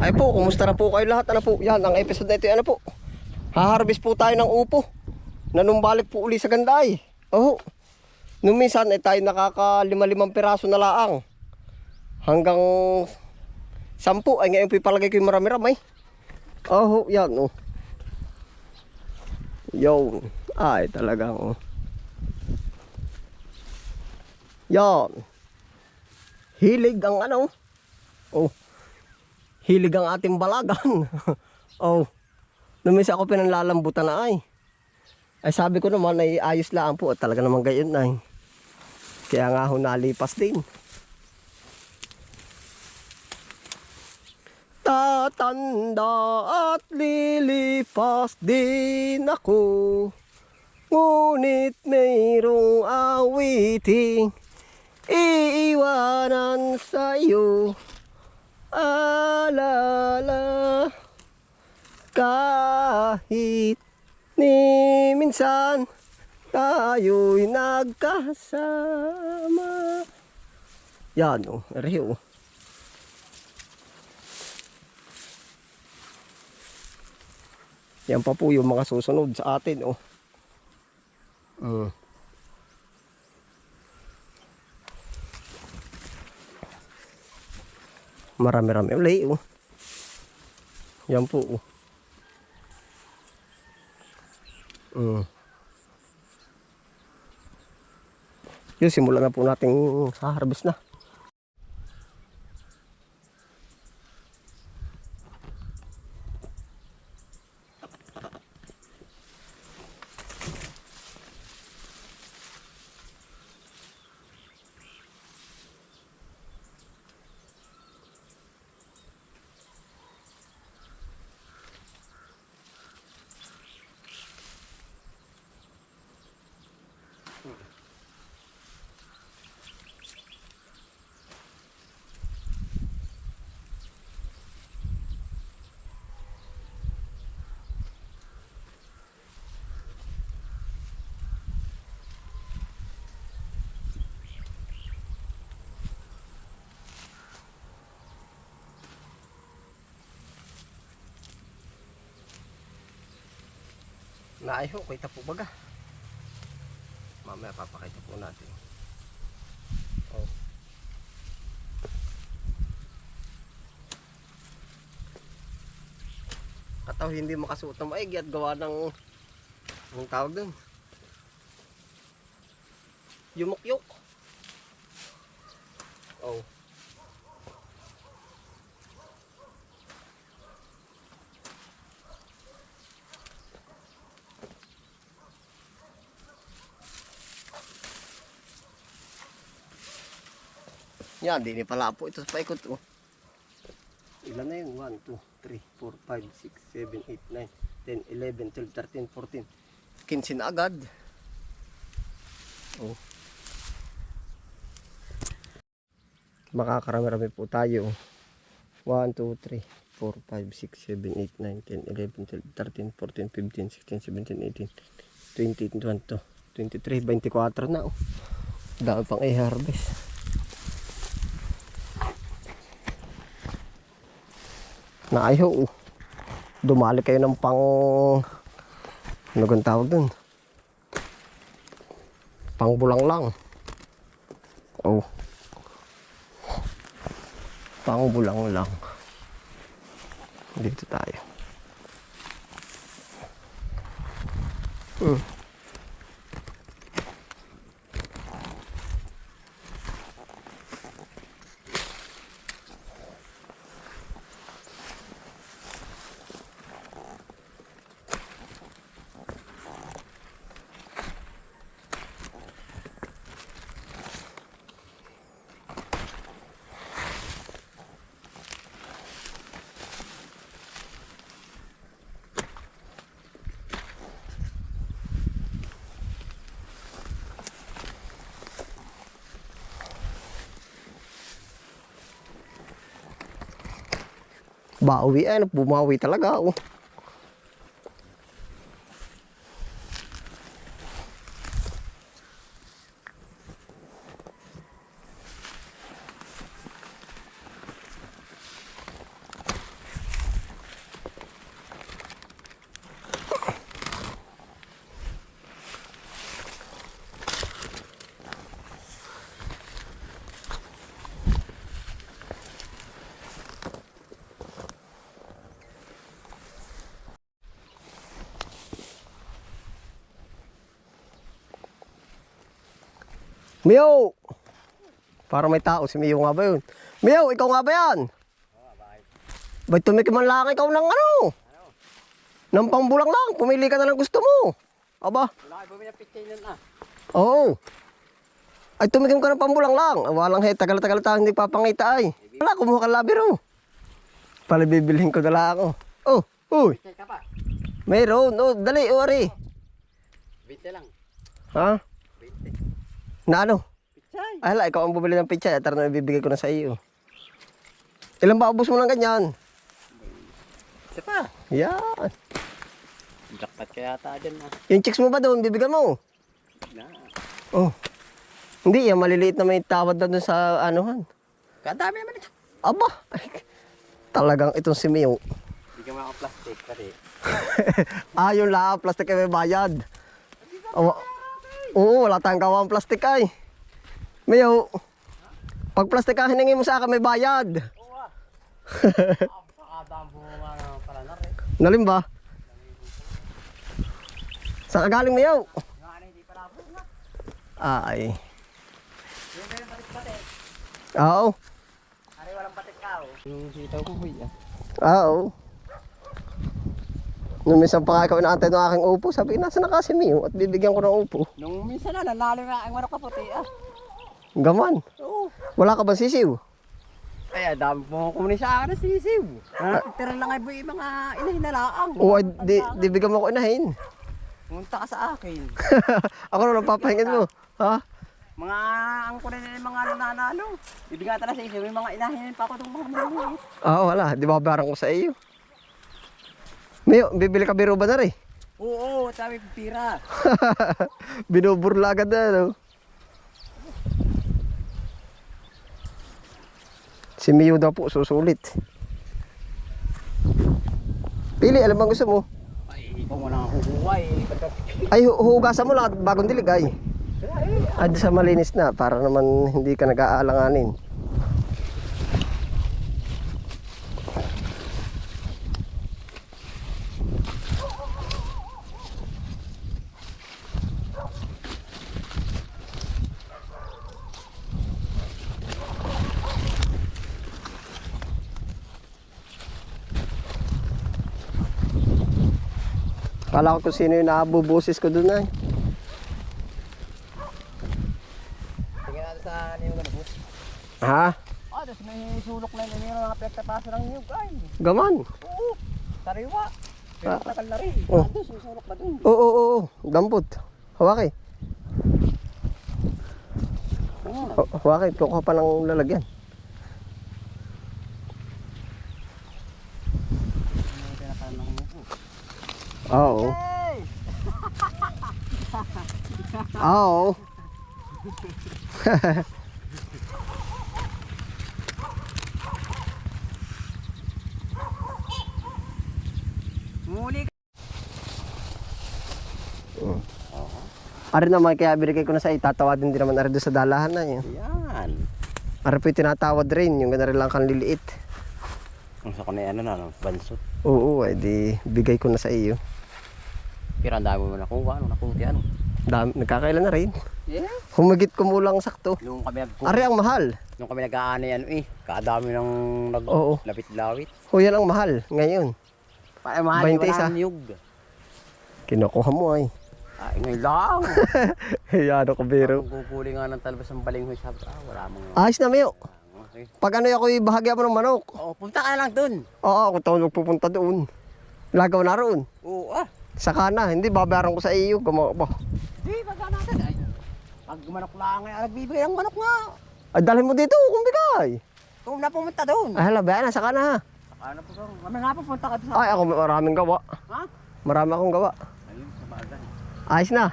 Ay po, kumusta na po kayo lahat? Ano po? Yan, ang episode na ano po? Haharvest po tayo ng upo. Nanumbalik po uli sa ganday. Oh. Nung minsan ay tayo nakaka lima-limang piraso na laang. Hanggang sampu. Ay ngayon po palagay ko yung marami-ramay. Oh, yan oh. Yo. Ay talagang oh. Yan. Hilig ang ano. Oh. Hilig ang ating balagan. oh. Numis ako pinanlalambutan na ay. Ay sabi ko naman ay ayos lang po. At talaga naman gayon ay. Kaya nga ho nalipas din. Tatanda at lilipas din ako. Ngunit mayroong awiting iiwanan sa'yo. Alala kahit ni minsan tayo'y nagkasama. Yan o, oh, oh. Yan pa po yung mga susunod sa atin oh. Mm. Marami-rami uli oh. Yan po oh. Mm. Yun, simulan na po natin sa harvest na. Naiho, kita po baga. Mamaya papakita po natin. Oh. Kataw hindi makasuot ng maigi at gawa ng ang tawag dun. Yumukyok. Oh. Yan, di ni pala po ito sa paikot. Oh. Ilan na yun? 1, 2, 3, 4, 5, 6, 7, 8, 9, 10, 11, 12, 13, 14. 15 na agad. Oh. Makakarami-rami po tayo. 1, 2, 3, 4, 5, 6, 7, 8, 9, 10, 11, 12, 13, 14, 15, 16, 17, 18, 20, 22, 23, 24 na. Oh. Dami pang i-harvest. Na ayaw dumali kayo ng pang ano kang tawag dun? Pang bulang lang. Oh. Pang bulang lang. Dito tayo. Hmm. Bawi ay, bumawi talaga oh. Miyo! Para may tao, si Miyo nga ba yun? Miyo, ikaw nga ba yan? Ba't tumikim man lang ikaw ng ano? Ng pangbulang lang, pumili ka na lang gusto mo. Aba, Wala kayo bumili ng ah. oo. Ay, tumikim ka ng pambulang lang. Walang he, tagal-tagal tayo hindi papangita ay. Wala, kumuha ka labiro. Pala bibilhin ko na lang ako. Oh, uy, Picture ka pa. mayroon. Oh, dali, ori. 20 lang. Ha? 20. Na ano? Picture. Ay, hala, ikaw ang bumili ng pizza. Tara na, ibibigay ko na sa iyo. Ilan ba ubos mo ng ganyan? Isa pa. Yan. Jackpot kaya ata dyan ah. Yung chicks mo ba doon, bibigyan mo? Na. Oh. Hindi, yan maliliit na may tawad na doon sa anuhan. Kadami naman ito. Aba, ay, talagang itong si Mio. Hindi ka mga plastic kasi. ah, yung la, plastic ay may bayad. Oo, oo, wala tayong gawang plastic ay. Mio, pag plastic ka hiningi mo sa akin, may bayad. Oo ah. Nalim ba? Ka galing. Ah, ay. Oo, Ari walang patik ka oh. Yung sitaw ko huy ah. oo. Nung minsan pa nga ikaw inaantay ng aking upo, sabi, nasa na kasi Mio at bibigyan ko ng upo. Nung minsan na nanalo na ang manok kaputi ah. Gaman, Oo. wala ka ba sisiw? Ay, dami po kumuni sa akin na sisiw. Ah, tira lang ay buhay mga inahin na laang. Oo, ay, di, di bigyan mo ko inahin. Pumunta ka sa akin. Ako na napapahingin mo. Ha? Mga ang kunin na yung mga nanalo. Bibigyan na sa isip, may mga inahin pa ako itong mga mga. Oo, wala. Di ba babarang ko sa iyo? Mayo, bibili ka biro ba na rin? Oo, sabi pira. Binuburla agad na, no? Si Mio daw po susulit. Pili, alam bang gusto mo? Ay, ikaw mo lang kukuha eh. Ay, hu- hugasan mo lang at bagong dilig ay. Ay, sa malinis na para naman hindi ka nag-aalanganin. Kala ko kung sino yung naabubusis ko doon ay. Tingnan natin sa niyong ganun. Ha? Ah, tapos may sulok na yun yung mga pinagtapasa ng niyog ay. Gaman. Oo, sariwa. Pero Ah. takal na rin. Oh. Ando, susulok pa dun. Oo, oo, oo. Dampot. Hawaki. Oo. Ha- Hawaki. Kukuha pa ng lalagyan. Ano pinakal ng niyog? Oo. Oo. Muli ka. Ari naman kaya binigay ko na sa itatawadin din naman ari doon sa dalahan na yun. Yan. Ari po tinatawad rin. Yung gana rin lang kang liliit. Ang sa kunay ano na, bansot. Oo, ay di bigay ko na sa iyo. Pero ang dami mo nakuha, ano, nakuha, ano. Dami, nagkakailan na rin. Yeah. Humigit ko mulang sakto. Nung kami nag Ari ang mahal. nung kami nag-aanay ano eh, kadami ng nag Oo. lapit-lawit. O yan ang mahal ngayon. Pa eh, mahal, 20 isa. wala nang niyog. Kinukuha mo ay. Ay, ngayon lang. Yan ako biro. Kung kukuli nga ng talbas ng balinghoy, ko, ah, wala mong... Ayos na Mayo. Okay. Pag ano ako bahagya mo ng manok. Oh, punta ka na lang dun. Oo, ako taon magpupunta doon. Lagaw na roon. Oo, ah. Saka na, hindi babayaran ko sa iyo. Gumawa ba? Di, pagka natin. Ay, pag manok lang, ay, nagbibigay ng manok nga. Ay, dalhin mo dito kung bigay. Kung napumunta doon. Ay, hala, bayan na, saka na ha. Ano po kung kami nga pupunta ka doon. Ay, ako maraming gawa. Ha? Marami akong gawa. Ayun, sa bagay. Ayos na.